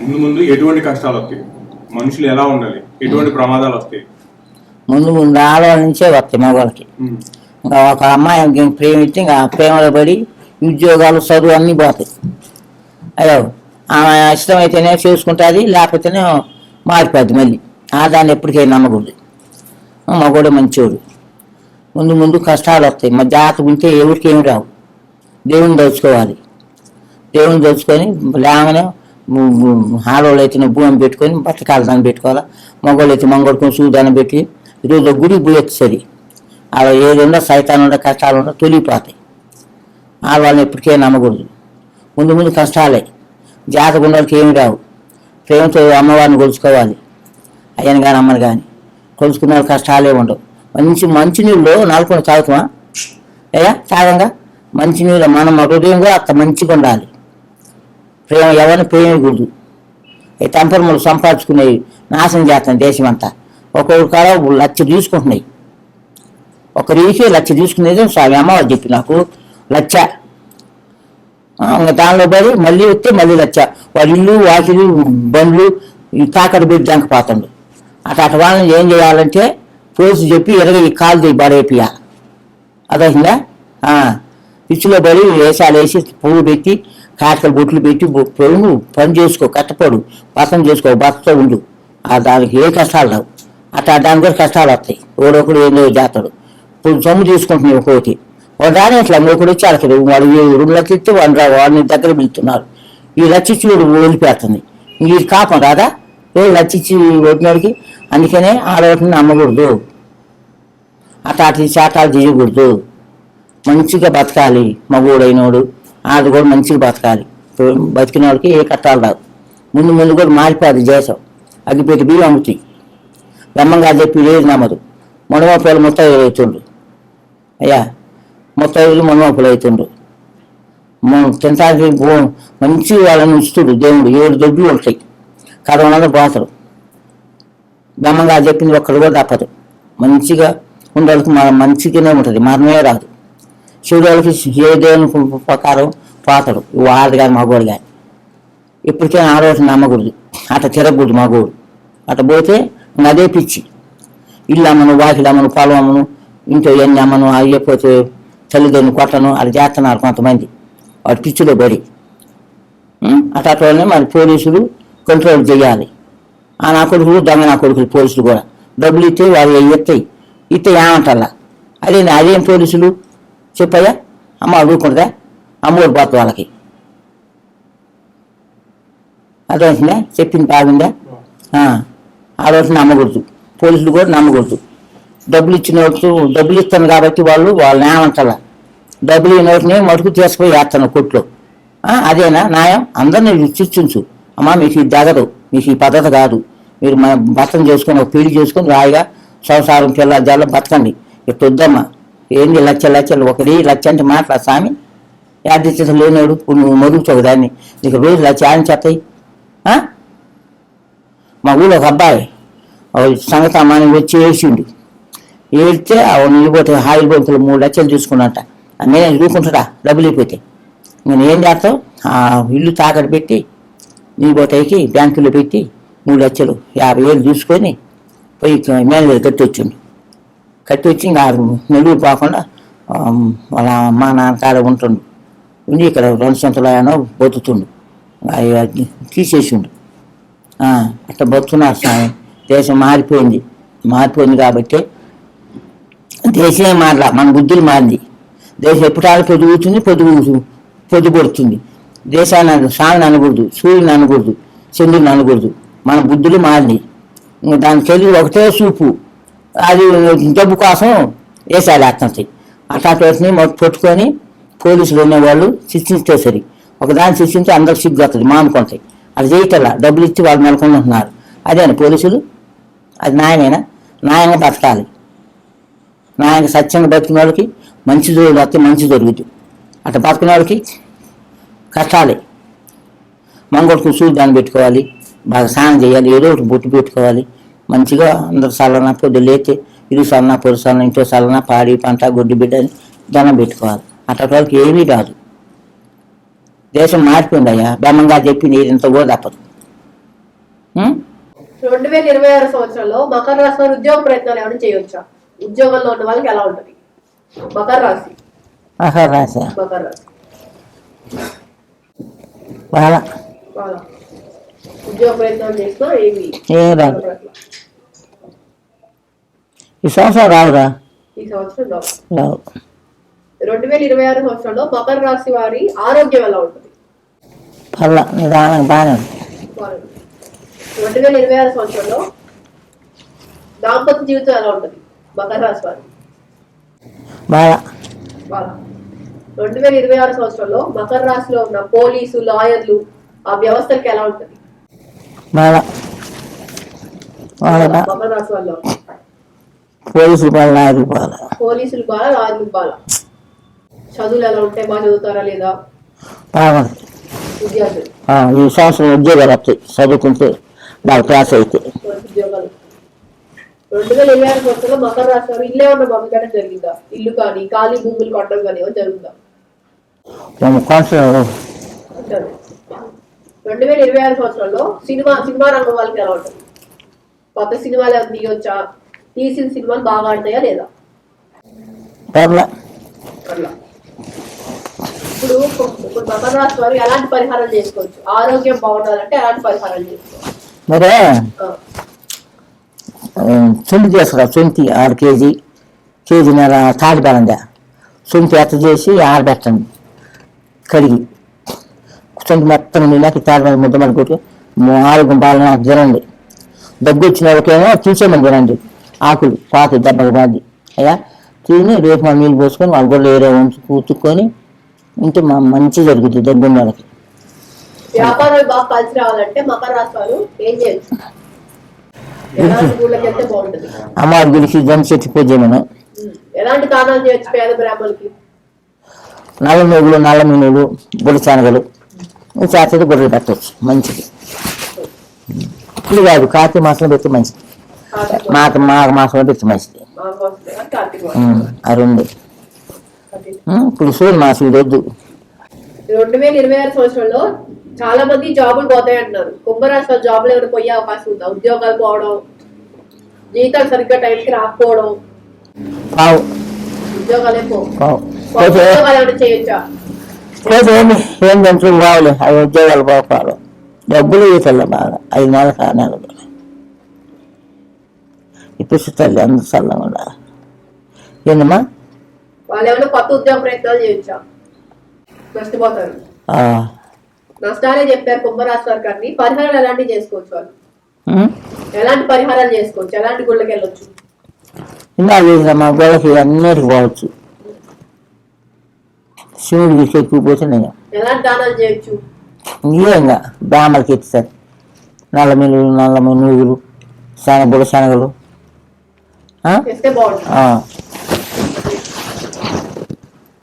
ముందు ముందు ఎటువంటి కష్టాలు వస్తాయి? మనుషులు ఎలా ఉండాలి? ఎటువంటి ప్రమాదాలు వస్తాయి? ముందు ముందు ఆడవాళ్ళ నుంచే వస్తాయి మగవాళ్ళకి. ఇంకా ఒక అమ్మాయి ప్రేమిస్తే ఇంకా ప్రేమలో పడి ఉద్యోగాలు చదువు అన్నీ పోతాయి. అయ్యో ఆమె ఇష్టమైతేనే చేసుకుంటుంది లేకపోతేనే మారిపోద్ది మళ్ళీ. ఆ దాన్ని ఎప్పటికైనా నమ్మకూడదు. మగోడు మంచోడు. ముందు ముందు కష్టాలు వస్తాయి. మా జాతకు ఉంటే ఎవరికి ఏమి రావు. దేవుని దోచుకోవాలి. దేవుని దోచుకొని లేవనే ఆడవాళ్ళు అయితే భూమి పెట్టుకొని బట్టకాల దాన్ని పెట్టుకోవాలా? మగవాళ్ళు అయితే మంగళకొని సూదాన్ని పెట్టి ఈరోజు గుడి పోయొచ్చు అలా ఏదైనా సైతాన్ ఉండే కష్టాలు ఉందో తొలిగిపోతాయి ఆడవాళ్ళని ఎప్పటికే నమ్మకూడదు. ముందు ముందు కష్టాలే. జాతక ఉండడానికి ఏమి రావు. ప్రేమతో అమ్మవారిని కొలుచుకోవాలి. అయ్యని కానీ అమ్మని కానీ కొలుచుకున్న వాళ్ళకి కష్టాలే ఉండవు. మంచి మంచినీళ్ళు నాలుగు తాగుతామా అయ్యా తాగంగా. మంచినీళ్ళు మనం హృదయం కూడా అంత మంచిగా ఉండాలి. ప్రేమ ఎవరిని ప్రేమకూడదు ఈ తంపరములు సంపాదించుకునేవి నాశనం చేస్తాను దేశం అంతా ఒక్కొక్క కాడ లక్ష తీసుకుంటున్నాయి. ఒక రీకి లక్ష తీసుకునేది స్వామి అమ్మవారు చెప్పి నాకు లక్ష దానిలో పడి మళ్ళీ వస్తే మళ్ళీ లక్ష వాళ్ళ ఇల్లు వాకిలు బండ్లు ఈ తాకట్టు పెట్టి అటు అటు వాళ్ళని ఏం చేయాలంటే పోలీసు చెప్పి ఎరగ ఈ కాలు దిగి పడేపియాలి అదైందా పిచ్చిలో పడి వేషాలు వేసి పువ్వు పెట్టి కాకలు బొట్లు పెట్టి బొ- పొడుగు పని చేసుకో కట్టపడు పసం చేసుకో బస్తో ఉండు. ఆ దానికి ఏ కష్టాలు రావు. అట్లా దాని కూడా కష్టాలు వస్తాయి. ఓడొకడు ఏందో చేస్తాడు. ఇప్పుడు సొమ్ము తీసుకుంటున్నాయి ఒక్కోటి వాడు రాని అట్లా ఒకడు వచ్చి అడగడు వాడు ఏ రెండు లక్షలు ఇస్తే వాడు రా వాడిని దగ్గర పిలుస్తున్నారు ఈ లక్ష వీడు వదిలిపెడుతుంది. ఇది కాపం రాదా? ఏ లక్ష ఇచ్చి అందుకనే ఆడవాటిని నమ్మకూడదు. అట్లా అటు శాతాలు చేయకూడదు. మంచిగా బతకాలి. మగోడైనోడు. వాళ్ళు కూడా మంచిగా బతకాలి. బతికిన వాళ్ళకి ఏ కట్టాలు రావు. ముందు ముందు కూడా మారిపోదు దేశం. అగ్గిపెట్టి బియ్యం అమ్ముతాయి. బ్రహ్మంగా చెప్పి లేదు నమ్మదు. మునమాపలు మొత్తం అవుతుండ్రు అయ్యా ముత్తైదులు మునమాపలు అవుతుండ్రు తినటానికి తినడానికి మంచి వాళ్ళని ఉంచుతుడు దేవుడు. ఏడు దొడ్లు ఉంటాయి. కరోనాలో పోతారు బ్రహ్మంగా చెప్పింది ఒక్కడు కూడా తప్పదు. మంచిగా ఉండడానికి మన మంచిగానే ఉంటుంది. మరణమే రాదు. శివుడికి ఏ దేవుని ప్రకారం పోతాడు. వాళ్ళది కానీ మగోడు కానీ ఇప్పటికైనా ఆడవాళ్ళని నమ్మకూడదు. అట్లా తిరగకూడదు మగోడు అట్ట పోతే అదే పిచ్చి. ఇల్లు అమ్మను వాకిలు అమ్మను పొలం అమ్మను ఇంట్లో ఎన్ని అమ్మను అయ్యపోతే తల్లిదండ్రులు కొట్టను అది చేస్తున్నారు కొంతమంది. వాడు పిచ్చిలో పడి. ఉం? మరి పోలీసులు కంట్రోల్ చేయాలి. ఆ నా కొడుకులు దొంగ నా కొడుకులు పోలీసులు కూడా. డబ్బులు ఇస్తే వాళ్ళు ఇస్తాయి ఇస్తే ఏమంటారా అదే అదేం పోలీసులు? చెప్పయ్యా? అమ్మ అడుగుకుంటుందా? అమ్మోడు పోతుంది వాళ్ళకి. అర్థమవుతుందా? చెప్పింది బాగుందా? ఆ, రోజు నమ్మకూడదు. పోలీసులు కూడా నమ్మకూడదు. డబ్బులు ఇచ్చిన వాళ్ళు డబ్బులు ఇస్తాను కాబట్టి వాళ్ళు వాళ్ళని ఏమంటారా డబ్బులు ఈ నోటిని మటుకు తీసుకుపోయి వేస్తాను కొట్లో అదేనా? న్యాయం? అందరినీ చర్చించు. అమ్మా మీకు ఇది జగదు మీకు ఈ పద్ధతి కాదు. మీరు మన భర్తను చేసుకొని ఒక పెళ్ళి చేసుకొని రాయిగా సంసారం పిల్ల జల్ల బతకండి. ఇట్లా వద్దమ్మా. ఏంది లచ్చ లచ్చలు ఒకటి లచ్చ అంటే మాట్లా స్వామి? యాదిత్యత లేనాడు ఇప్పుడు నువ్వు మరుగుతావు దాన్ని. నీకు రోజు లచ్చ ఆయన చేస్తాయి మా ఊళ్ళో ఒక అబ్బాయి ఓ సంగతి వచ్చి ఏడ్చిండు. ఏడితే నీళ్ళు పోతే హాయిల్ బంకులు మూడు లక్షలు తీసుకున్నట్ట నేను చూసుకుంటాడా డబ్బులు అయిపోతే. నేను ఏం చేస్తావు? ఆ ఇల్లు తాకట్టు పెట్టి నిలిపోతాయికి బ్యాంకులో పెట్టి మూడు లక్షలు యాభై వేలు చూసుకొని పోయి మేనేజర్ కట్టి వచ్చిండు కట్టి వచ్చి ఇంకా నెల్లూరు పోకుండా వాళ్ళ అమ్మ నాన్న కాడ ఉంటుండు. ఉండి ఇక్కడ రెండు సంతలు ఆయన బతుకుతుండు. అవి తీసేసిండు. అట్లా బతుకున్నారు స్వామి. దేశం మారిపోయింది. మారిపోయింది కాబట్టి దేశమే మారలా. మన బుద్ధులు మారింది. దేశం ఎప్పుడాలు పొదుగుతుంది పొదుగు పొద్దుపడుతుంది దేశాన్ని అన- స్వామిని అనకూడదు సూర్యుని అనకూడదు చంద్రుని అనకూడదు. మన బుద్ధులు మారింది ఇంక దాని తెలివి ఒకటే చూపు అది డబ్బు కోసం వేసాలి అతనికి అట్లాంటి వాటిని మొత్తం పట్టుకొని పోలీసులు ఉన్నవాళ్ళు శిక్షిస్తే సరి. ఒకదాన్ని శిక్షించి అందరికి సిగ్గు వస్తుంది మానుకుంటాయి అది చేయటల్లా డబ్బులు ఇచ్చి వాళ్ళు నెలకొంటున్నారు అదేనా పోలీసులు. అది న్యాయమేనా న్యాయంగా బతకాలి. న్యాయంగా సత్యంగా బతికిన వాళ్ళకి మంచి జరుగుతుంది వస్తే మంచి జరుగుతుంది అట్లా బతికిన వాళ్ళకి కష్టాలే. మంగళకు దాన్ని పెట్టుకోవాలి బాగా స్నానం చేయాలి ఏదో ఒకటి బొట్టు పెట్టుకోవాలి. మంచిగా అందరు సలన పొద్దు లేతే ఇరు సలన పొరు సలన ఇంట్లో సలన పాడి పంట గొడ్డు బిడ్డ దండం పెట్టుకోవాలి. అట్లా వాళ్ళకి ఏమీ రాదు దేశం మారిపోయింది అయ్యా బ్రహ్మంగా చెప్పింది ఇంత కూడా తప్పదు? రెండు వేల ఇరవై ఆరు సంవత్సరంలో మకర రాశి వారు ఉద్యోగ ప్రయత్నాలు ఏమైనా చేయవచ్చా ఉద్యోగంలో ఉన్న వాళ్ళకి ఎలా ఉంటది? మకర రాశి. మకర రాశి? మకర రాశి. ఉద్యోగ ప్రయత్నాలు చేసినా ఏమి ఈ సంవత్సరం రావురా ఈ సంవత్సరం రావు. రావు. రెండు వేల ఇరవై ఆరు సంవత్సరంలో మకర రాశి వారి ఆరోగ్యం ఎలా ఉంటుంది? పర్ల నిదానంగా బాగానే ఉంది. రెండు వేల ఇరవై ఆరు సంవత్సరంలో దాంపత్య జీవితం ఎలా ఉంటుంది? మకర రాశి వారి. బాగా. బాగా. రెండు వేల ఇరవై ఆరు సంవత్సరంలో మకర రాశిలో ఉన్న పోలీసు లాయర్లు ఆ వ్యవస్థకి ఎలా ఉంటుంది? బాగా. మకర రాశి వల్ల పోలీసులు బాగా నాయకులు బాగా పోలీసులు బాగా లాయర్లు బాగా చదువులు ఎలా ఉంటాయి బాగా చదువుతారా లేదా? బాగుంది విద్యార్థులు. ఆ, ఈ సంవత్సరం ఉద్యోగాలు వస్తాయి. చదువుకుంటే బాగా క్లాస్ అయితే ఉద్యోగాలు. రెండు వేల ఇరవై ఆరు సంవత్సరంలో మకర రాశి వారు ఇల్లే ఉన్న మమ్మకడం జరిగిందా? ఇల్లు కానీ ఖాళీ భూములు కొట్టడం కానీ ఏమో జరుగుతుందా మేము కొంచెం రెండు వేల ఇరవై ఆరు సంవత్సరంలో సినిమా సినిమా రంగం వాళ్ళకి ఎలా ఉంటుంది? కొత్త సినిమాలు ఏమైనా తీయొచ్చా? తీసిన సినిమాలు బాగా ఆడతాయా లేదా? ఇప్పుడు ఇప్పుడు మకర రాశి వారు ఎలాంటి పరిహారం చేసుకోవచ్చు? ఆరోగ్యం బాగుండాలంటే ఎలాంటి పరిహారం చేసుకోవచ్చు? మరి? చుండి చేసుకురా. చుంటి ఆరు కేజీ. కేజీ నెల తాటి బలందా చుంటి ఎత్త చేసి ఆరబెట్టండి కడిగి. చుంటి మొత్తం నీళ్ళకి తాటి బలం ముద్ద మడుకుంటే ఆరోగ్యం బాగా నాకు తినండి. దగ్గు వచ్చిన వాళ్ళకేమో తీసేయమని తినండి. ఆకులు పాత దెబ్బలు బాది అయ్యా? తిని రేపు మా నీళ్ళు పోసుకొని వాళ్ళ గొడవ ఏరే ఉంచి కూతుక్కొని ఉంటే మా మంచి జరుగుతుంది దగ్గు ఉన్న వాళ్ళకి వ్యాపారాలు బాగా కలిసి రావాలంటే మకర రాశి వారు ఏం చేయొచ్చు ఎలాంటి ఊళ్ళకి వెళ్తే బాగుంటుంది? అమ్మవారి గుడికి జమ చెట్టు పూజ చేయమను. ఉమ్, ఎలాంటి దానాలు చేయొచ్చు పేద బ్రాహ్మణులకి? నల్ల నువ్వులు నల్ల మినువులు బుడి శనగలు. చేతది గొర్రెలు పెట్టవచ్చు మంచిది. ఇప్పుడు కాదు కార్తీక మాసంలో పెడితే మంచిది. మంచిది. ఉమ్, ఆ రెండు. అది. ఉమ్, ఇప్పుడు మాసం ఇది వద్దు. రెండు వేల ఇరవై ఆరు సంవత్సరంలో చాలా మంది జాబులు పోతాయి అంటున్నారు. కుంభరాశి జాబులు ఏమైనా పోయే అవకాశం ఉందా? ఉద్యోగాలు పోవడం జీతాలు సరిగ్గా టైంకి రాకపోవడం. పావు. ఉద్యోగాలే ఏం తెలుసు రావులే? అవి ఉద్యోగాలు పోవాలి డబ్బులు ఈతలే బాగా. ఐదు నెలలకు ఆరు నెలలు. ఇప్పుడు తల్లి అందరు చల్లగా ఉండాలి. ఏందమ్మా? వాళ్ళు కొత్త ఉద్యోగ ప్రయత్నాలు చేయొచ్చా నష్టపోతారు. నష్టాలే చెప్పారు కుంభరాశి వారికి అన్ని పరిహారాలు ఎలాంటివి చేసుకోవచ్చు వాళ్ళు. ఎలాంటి పరిహారాలు చేసుకోవచ్చు? ఎలాంటి గుళ్ళకి వెళ్ళొచ్చు ఇంకా చేసిన మా గోడకి అన్నిటికి పోవచ్చు. శివుడికి ఎక్కువ పోతే నేను. ఎలాంటి దానాలు చేయొచ్చు? ఇంకా. బ్రాహ్మలకి ఎత్తుతారు నల్ల మినుగులు నల్ల నువ్వులు శనగలు శనగలు? చేస్తే బాగుంటుంది.